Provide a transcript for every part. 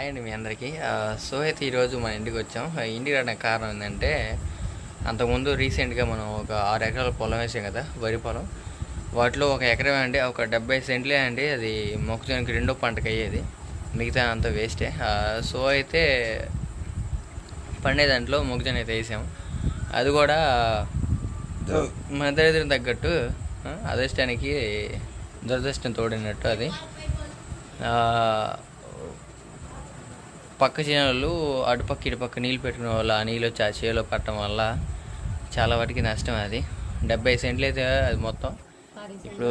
Hi అండి మీ అందరికీ. So అయితే ఈరోజు మన ఇంటికి వచ్చాం. ఇంటికి రావడానికి కారణం ఏంటంటే అంతకుముందు రీసెంట్గా మనం ఒక ఆరు ఎకరాల పొలం వేసాం కదా వరి పొలం. వాటిలో ఒక ఎకరం అండి ఒక డెబ్బై సెంట్లే అండి అది మొక్కజొన్నకి రెండో పంటకు అయ్యేది మిగతా అంత వేస్టే. సో అయితే పండే దాంట్లో మొక్కజొన్న అయితే వేసాం. అది కూడా మన దరిద్రం తగ్గట్టు అదృష్టానికి దురదృష్టం తోడినట్టు అది. పక్క చేనులు అటుపక్క ఇటుపక్క నీళ్ళు పెట్టుకునే వాళ్ళు ఆ నీళ్ళు వచ్చి ఆ చేలో పట్టడం వల్ల చాలా వాటికి నష్టం అది. డెబ్బై సెంట్లు అయితే అది మొత్తం. ఇప్పుడు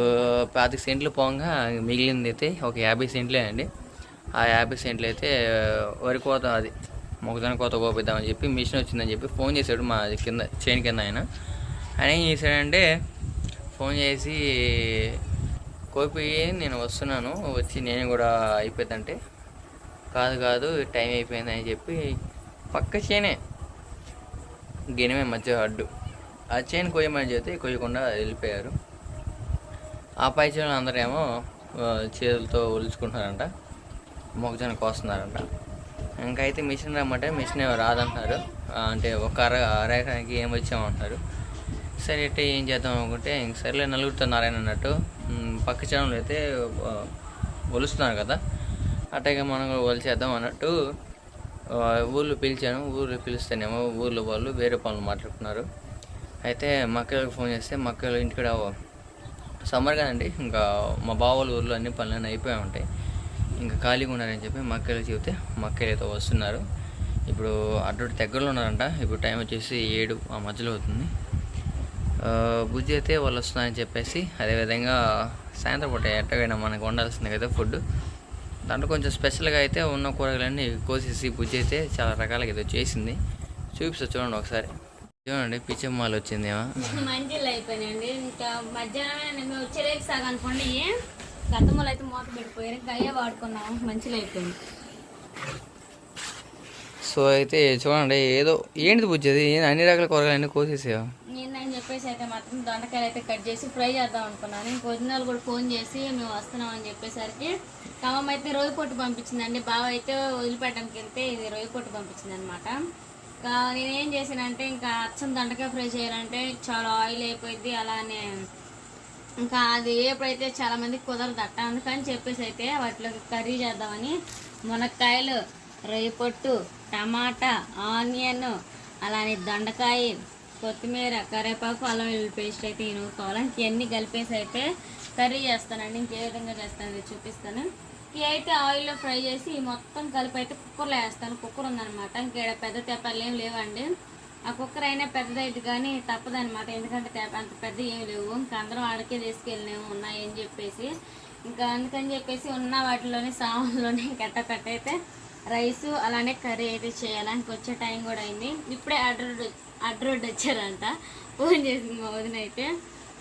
పాతిక సెంట్లు పోగా మిగిలింది అయితే ఒక యాభై సెంట్లే అండి. ఆ యాభై సెంట్లు అయితే వరి కోత అది మొక్కజొన్న కోత కోపిద్దామని చెప్పి మిషన్ వచ్చిందని చెప్పి ఫోన్ చేశాడు మా కింద చేను కింద ఆయన. ఆయన ఏం చేశాడంటే ఫోన్ చేసి కోపి నేను వస్తున్నాను వచ్చి నేను కూడా అయిపోయిందంటే కాదు కాదు టైం అయిపోయింది అని చెప్పి పక్క చేనే గినిమే మధ్య అడ్డు. ఆ చైన్ కొయ్యమని చెప్తే కొయ్యకుండా వెళ్ళిపోయారు. ఆ పై చేను అందరేమో చేతులతో ఒలుచుకుంటున్నారంట మొక్కజొన్న కోస్తున్నారంట. ఇంకైతే మిషన్ రమ్మంటే మిషన్ ఏమో రాదంటున్నారు. అంటే ఒక అర అర ఎకరానికి ఏం వచ్చామంటున్నారు. సరే అంటే ఏం చేద్దాం అనుకుంటే ఇంక సరేలే నలుగురితో నారాయణ అన్నట్టు పక్క చేనులు అయితే ఒలుస్తున్నారు కదా. అట్టగా మనం కూడా ఒలిచేద్దాం అన్నట్టు ఊళ్ళో పిలిచాను ఊళ్ళో పిలిస్తేనేమో ఊళ్ళో వాళ్ళు వేరే పనులు మాట్లాడుకున్నారు అయితే మక్కలకు ఫోన్ చేస్తే మక్కలు ఇంటికాడ సమ్మర్ కదండి ఇంకా మా బావ వాళ్ళ ఊర్లో అన్ని పనులన్నీ అయిపోయి ఉంటాయి. ఇంకా ఖాళీగా ఉన్నారని చెప్పి మక్కలు చెబితే మక్కలు అయితే వస్తున్నారు. ఇప్పుడు అటు దగ్గరలో ఉన్నారంట ఇప్పుడు టైం వచ్చేసి ఏడు ఆ మధ్యలో అవుతుంది. బుజ్జి అయితే వాళ్ళు వస్తున్నారని చెప్పేసి అదేవిధంగా సాయంత్రం పూట ఎట్టగైనా మనకు వండాల్సిందే కదా ఫుడ్ దాంట్లో కొంచెం స్పెషల్గా అయితే ఉన్న కూరగాయలన్నీ కోసేసి బుజ్జి అయితే చాలా రకాలుగా ఏదో చేసింది. చూపిస్తా చూడండి ఒకసారి. చూడండి పిచ్చమ్మాలు వచ్చిందేమో. మంజీలు అయిపోయినాయండి. ఇంకా మధ్యాహ్నం వచ్చేరేపు సాగు అనుకోండి గతములు అయితే మూత పెట్టిపోయారు. గయ్య వాడుకున్నాము. వాడుకున్నాం మంచిలు అయిపోయింది సో అయితే చూడండి ఏదో ఏంటిది బుజ్జది అన్ని రకాల కూరగాయలన్నీ కోసేసావు నేను చెప్పేసి అయితే మాత్రం దొండకాయలు అయితే కట్ చేసి ఫ్రై చేద్దాం అనుకున్నాను. ఇంక కూడా ఫోన్ చేసి మేము వస్తున్నాం అని చెప్పేసరికి ఖమ్మం అయితే రోజు పొట్టు పంపించిందండి. బావ అయితే వదిలిపెట్టడానికి వెళ్తే ఇది రోజు పొట్టు పంపించింది అనమాట ఇంకా నేనేం చేశానంటే ఇంకా అచ్చం దొండకాయ ఫ్రై చేయాలంటే చాలా ఆయిల్ అయిపోయింది. అలానే ఇంకా అది ఎప్పుడైతే చాలా మందికి కుదరదట. అందుకని చెప్పేసి అయితే వాటిలోకి కర్రీ చేద్దామని మునక్కాయలు రొయ్య పొట్టు టమాటా ఆనియన్ అలానే దొండకాయ కొత్తిమీర కరివేపాకు అల్లం వెల్లుల్లి పేస్ట్ అయితే ఇనుకోవాలి ఇవన్నీ కలిపేసి అయితే కర్రీ చేస్తానండి. ఇంకే విధంగా చేస్తాను చూపిస్తాను. ఇవి అయితే ఆయిల్లో ఫ్రై చేసి మొత్తం కలిపి అయితే కుక్కర్లో వేస్తాను. కుక్కర్ ఉందన్నమాట. ఇంకా పెద్ద తెప్పలు ఏం లేవండి. ఆ కుక్కర్ అయినా పెద్దదైతే కానీ తప్పదనమాట ఎందుకంటే తెప్ప అంత పెద్ద ఏం లేవు. ఇంకా అందరం ఆడకే తీసుకెళ్ళినాము ఉన్నాయని చెప్పేసి. ఇంకా అందుకని చెప్పేసి ఉన్న వాటిలోనే సామాన్లోనే గట్ట పెట్టయితే రైస్ అలానే కర్రీ అయితే చేయడానికి వచ్చే టైం కూడా అయింది. ఇప్పుడే అడ్రోడ్ అడ్రోడ్ వచ్చారంట. ఫోన్ చేసింది మా వదిన అయితే.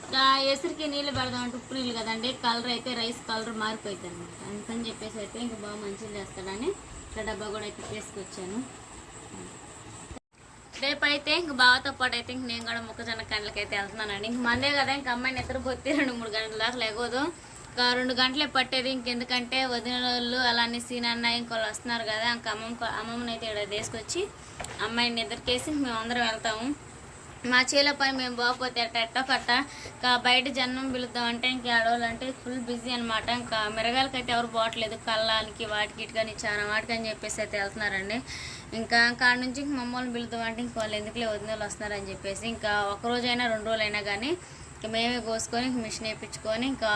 ఇంకా ఎసురికి నీళ్ళు పెడదామంటే ఉప్పు నీళ్ళు కదండి కలర్ అయితే రైస్ కలర్ మారిపోయింది అనమాట అందుకని చెప్పేసి అయితే ఇంకా బాగా మంచిగా చేస్తాడని ఇట్లా డబ్బా కూడా అయితే తీసుకొచ్చాను. రేపు అయితే ఇంక బావతో పాటు అయితే ఇంక నేను కూడా మొక్కజొన్న కండ్లకి అయితే వెళ్తున్నానండి. ఇంక మందే కదా ఇంక అమ్మాయి నిద్రపోతే రెండు మూడు గంటల దాకా లేగదు. ఇంకా రెండు గంటలే పట్టేది ఇంకెందుకంటే వదిన వాళ్ళు అలానే సీనన్న ఇంకోళ్ళు వస్తున్నారు కదా ఇంకా అమ్మమ్మ అమ్మమ్మని అయితే ఇక్కడ తీసుకొచ్చి అమ్మాయిని నిద్రకేసి మేము అందరం వెళ్తాము. మా చేలో పని మేము పోకపోతే అట్ట ఎట్టో కట్ట ఇంకా బయట జన్మం పిలుద్దాం అంటే ఇంకా ఆడవాళ్ళు అంటే ఫుల్ బిజీ అనమాట ఇంకా మిరగాలకి అయితే ఎవరు పోవట్లేదు. కళ్ళానికి వాటికి ఇటుకని చాలా వాటికి అని చెప్పేసి అయితే వెళ్తున్నారండి. ఇంకా కాడ నుంచి ఇంక మమ్మల్ని పిలుద్దాం అంటే ఇంక వాళ్ళు ఎందుకులే వదిన వాళ్ళు వస్తున్నారని చెప్పేసి. ఇంకా ఒక రోజైనా రెండు రోజులైనా కానీ మేమే కోసుకొని మిషన్ వేయించుకొని ఇంకా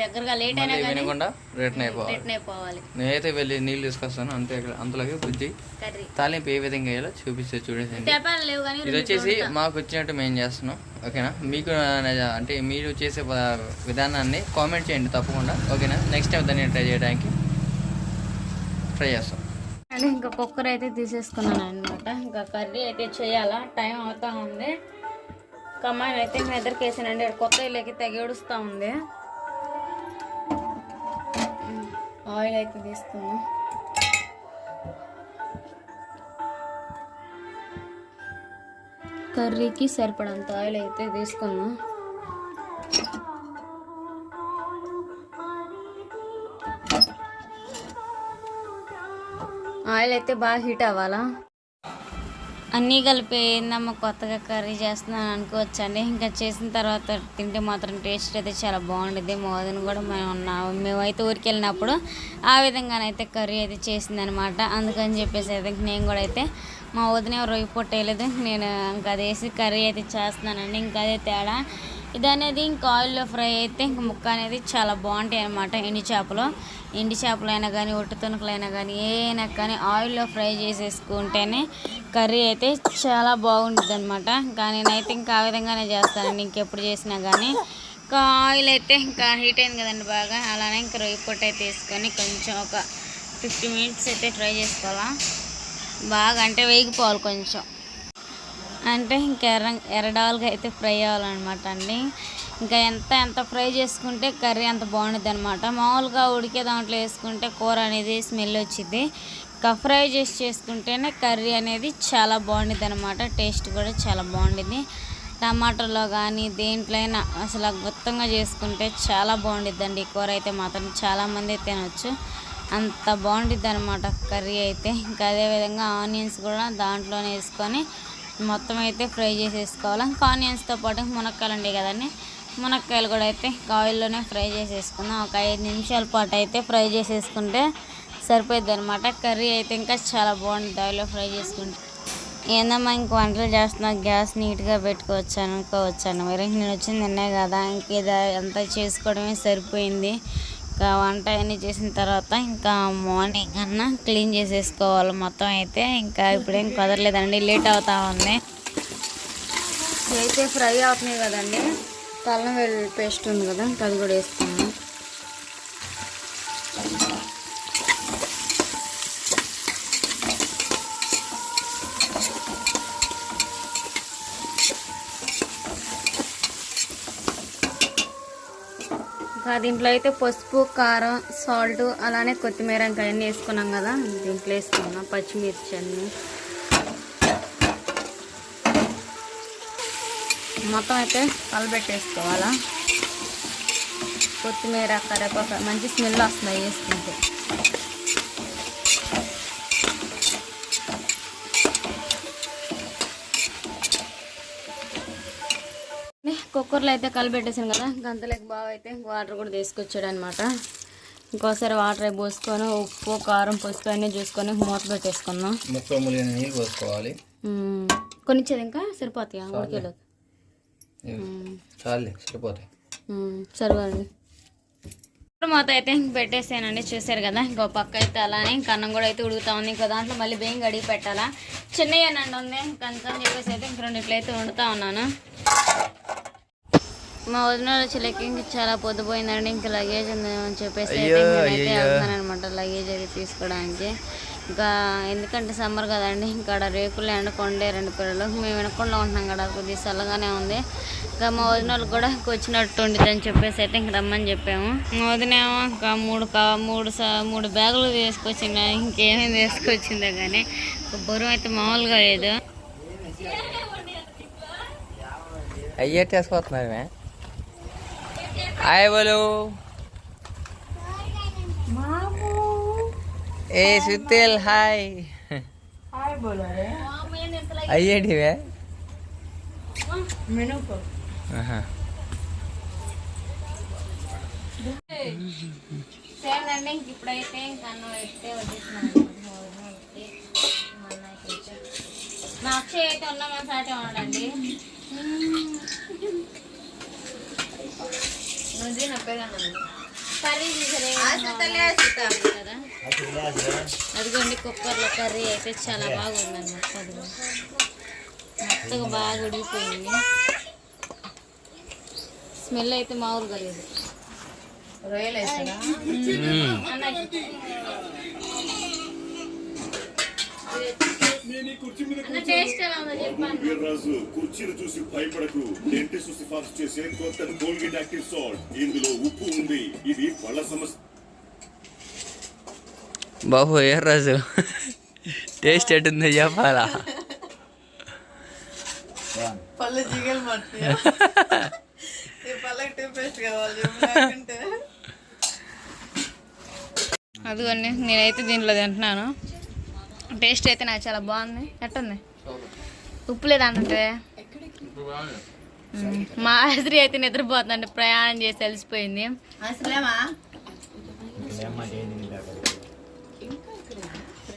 దగ్గరగా లేట్ అయినా కానీ వినకుండా రిటర్న్ అయిపోవాలి. రిటర్న్ అయిపోవాలి. నేనైతే వెళ్ళి నీళ్ళు తీసుకొస్తాను. అంతే అంతలోకి బుజ్జి కర్రీ. తాలింపు ఏ విధంగా వేయాలో చూపిస్తే చూడండి. తెపాలు లేవు కానీ ఇది వచ్చేసి మాకు వచ్చినట్టు మేము చేస్తున్నాం. ఓకేనా? మీకు అంటే మీరు చేసే విధానాన్ని కామెంట్ చేయండి తప్పకుండా. ఓకేనా? నెక్స్ట్ టైం దాన్ని ట్రై చేయడానికి ట్రై చేస్తాం. ఇంకా కుక్కర్ అయితే తీసేసుకున్నాను అనమాట ఇంకా కర్రీ అయితే చేయాలా? టైం అవుతా ఉంది. కమ్మాయి అయితే ఇంకా ఎదురుకి వేసానండి. కొత్త ఇల్లుకి తెగేడుస్తూ ఉంది. ఆయిల్ అయితే తీసుకున్నాం కర్రీకి సరిపడంత ఆయిల్ అయితే తీసుకున్నాం. ఆయిల్ అయితే బాగా హీట్ అవ్వాలా? అన్నీ కలిపి ఏందమ్మా కొత్తగా కర్రీ చేస్తున్నాను అనుకోవచ్చండి. ఇంకా చేసిన తర్వాత తింటే మాత్రం టేస్ట్ అయితే చాలా బాగుంటుంది మా వదిన కూడా మేము ఉన్నాము. మేమైతే ఊరికి వెళ్ళినప్పుడు ఆ విధంగానైతే కర్రీ అయితే చేసింది అనమాట అందుకని చెప్పేసి అయితే నేను కూడా అయితే మా వదిన రొయ్యి పొట్టేయలేదు నేను ఇంకా అది వేసి కర్రీ అయితే చేస్తున్నానండి. ఇంకా అదే తేడా. ఇది అనేది ఇంకా ఆయిల్లో ఫ్రై అయితే ఇంక ముక్క అనేది చాలా బాగుంటాయి అనమాట ఎండి చేపలు. ఎండి చేపలు అయినా కానీ ఒట్టు తుణుకులైనా కానీ ఏమైనా కానీ ఆయిల్లో ఫ్రై చేసేసుకుంటేనే కర్రీ అయితే చాలా బాగుంటుంది అనమాట కానీ నేనైతే ఇంకా ఆ విధంగానే చేస్తానండి. ఇంకెప్పుడు చేసినా కానీ ఇంకా ఆయిల్ అయితే ఇంకా హీట్ అయింది కదండి బాగా. అలానే ఇంకా రొయ్యి పొట్టు అయితే వేసుకొని కొంచెం ఒక ఫిఫ్టీ మినిట్స్ అయితే ఫ్రై చేసుకోవాలా. బాగా అంటే వేగిపోవాలి కొంచెం. అంటే ఇంకా ఎర్ర ఎర్రడాలుగా అయితే ఫ్రై అవ్వాలన్నమాట అండి. ఇంకా ఎంత ఎంత ఫ్రై చేసుకుంటే కర్రీ అంత బాగుంటుంది అనమాట మామూలుగా ఉడికే దాంట్లో వేసుకుంటే కూర అనేది స్మెల్ వచ్చింది ఇంకా ఫ్రై చేసి చేసుకుంటేనే కర్రీ అనేది చాలా బాగుంటుంది అనమాట టేస్ట్ కూడా చాలా బాగుంటుంది టమాటాలో కానీ దేంట్లైనా అసలు గుత్తంగా చేసుకుంటే చాలా బాగుండిద్దండి. అండి ఈ కూర అయితే మాత్రం చాలామంది తినొచ్చు. అంత బాగుండిద్ది అనమాట కర్రీ అయితే. ఇంకా అదేవిధంగా ఆనియన్స్ కూడా దాంట్లోనే వేసుకొని మొత్తం అయితే ఫ్రై చేసేసుకోవాలి. ఇంకా ఆనియన్స్తో పాటు మునక్కాయలు ఉండే కదండి. మునక్కాయలు కూడా అయితే ఆయిల్లోనే ఫ్రై చేసేసుకుందాం. ఒక ఐదు నిమిషాల పాటు అయితే ఫ్రై చేసేసుకుంటే సరిపోద్ది అనమాట కర్రీ అయితే ఇంకా చాలా బాగుంటుంది ఆయిల్లో ఫ్రై చేసుకుంటే. ఏందమ్మా ఇంక వంటలు చేస్తున్నా గ్యాస్ నీట్గా పెట్టుకోవచ్చు అనుకోవచ్చాను మరి నేను వచ్చింది నిన్నే కదా. ఇంక ఇది అంతా చేసుకోవడమే సరిపోయింది. ఇంకా వంట అన్నీ చేసిన తర్వాత ఇంకా మార్నింగ్ అన్నా క్లీన్ చేసేసుకోవాలి మొత్తం అయితే. ఇంకా ఇప్పుడేం కుదరలేదండి లేట్ అవుతా ఉంది. అయితే ఫ్రై అవుతున్నాయి కదండి. తల్లం వెల్లుల్లి పేస్ట్ ఉంది కదా ఇంకా అది కూడా వేసుకున్నాం దీంట్లో అయితే పసుపు కారం సాల్ట్ అలానే కొత్తిమీర ఇంకా అన్నీ వేసుకున్నాం కదా. దీంట్లో వేసుకున్నాం పచ్చిమిర్చి అన్నీ. మొత్తం అయితే కలబెట్టేసుకోవాలా? కొత్తిమీర కరేపాకు మంచి స్మెల్ వస్తుంది వేసుకుంటే. కుక్కర్లో అయితే కలిపెట్టేసాను కదా గంతలోకి బాగా అయితే వాటర్ కూడా తీసుకొచ్చాడు అనమాట ఇంకోసారి వాటర్ అయి పోసుకొని ఉప్పు కారం పసుపు అన్నీ చూసుకొని మూత పెట్టేసుకుందాం. నీళ్ళు పోసుకోవాలి. మ్మ్. కొన్ని ఇచ్చేది ఇంకా? సరిపోతాయా? ఉడికేలోకి చాలే సరిపోతాయి. సరిపోండి మూత అయితే ఇంక పెట్టేసానండి చూసారు కదా? ఇంకో పక్క అయితే అలానే ఇంక అన్నం కూడా అయితే ఉడుకుతా ఉంది. ఇంకో దాంట్లో మళ్ళీ బియ్యం కడిగి పెట్టాలా? చిన్నయ్యనండి ఉంది అందుకని చెప్పేసి అయితే ఇంక రెండిట్లు అయితే వండుతా ఉన్నాను. మా వదిన చిలకి ఇంక చాలా పొద్దుపోయిందండి ఇంక లగేజ్ ఉంది అని చెప్పేసి అయితే అనమాట లగేజ్ అయితే తీసుకోవడానికి ఇంకా ఎందుకంటే సమ్మర్ కదండి ఇంకా రేకులు ఎండకొండే రెండు పిల్లలు. మేము వెనకుండా ఉంటున్నాం కదా కొద్దిగా చల్లగానే ఉంది. ఇంకా మా వదిన వాళ్ళకి కూడా ఇంక వచ్చినట్టు అని చెప్పేసి అయితే ఇంక రమ్మని చెప్పాము. మా వదినేమో ఇంకా మూడు కా మూడు మూడు బ్యాగులు తీసుకొచ్చింది ఇంకేమేమి తీసుకొచ్చిందో కానీ బరువు అయితే మామూలుగా లేదు. అయ్యే తీసుకొస్తున్నారు మే హాయ్ బోలు. ఏ సుతేల్ హాయ్. అయ్యేటివే? ఇంక ఇప్పుడైతే ఇంక అన్నం అయితే వచ్చేసినాను మా అక్షయ్ అయితే సాటే కదా అదిగోండి కుక్కర్లో కర్రీ అయితే చాలా బాగుందన్నమాట అదిగో. మెత్తగా బాగా ఉడికిపోయింది. స్మెల్ అయితే మామూలుగా లేదు. అన్న టేస్ట్ ఎలా ఉందో చెప్పండి రాజు కుర్చీలు చూసి భయపడకు. డెంటిస్ట్ సిఫార్సు చేసే కొత్త కోల్గేట్ యాక్టివ్ సాల్ట్. ఇందులో ఉప్పు ఉంది. ఇది పళ్ళ సమస్య బాబు ఏ రోజు? టేస్ట్ ఎట్టుందో చెప్పాలా? పళ్ళు జిగలు పళ్ళకి కావాలి అదిగోండి నేనైతే దీంట్లో తింటున్నాను టేస్ట్ అయితే నాకు చాలా బాగుంది. ఎట్టుంది ఉప్పు లేదంటే మా ఆశ్రీ అయితే నిద్రపోతుందండి. ప్రయాణం చేసి తెలిసిపోయింది అసలేమా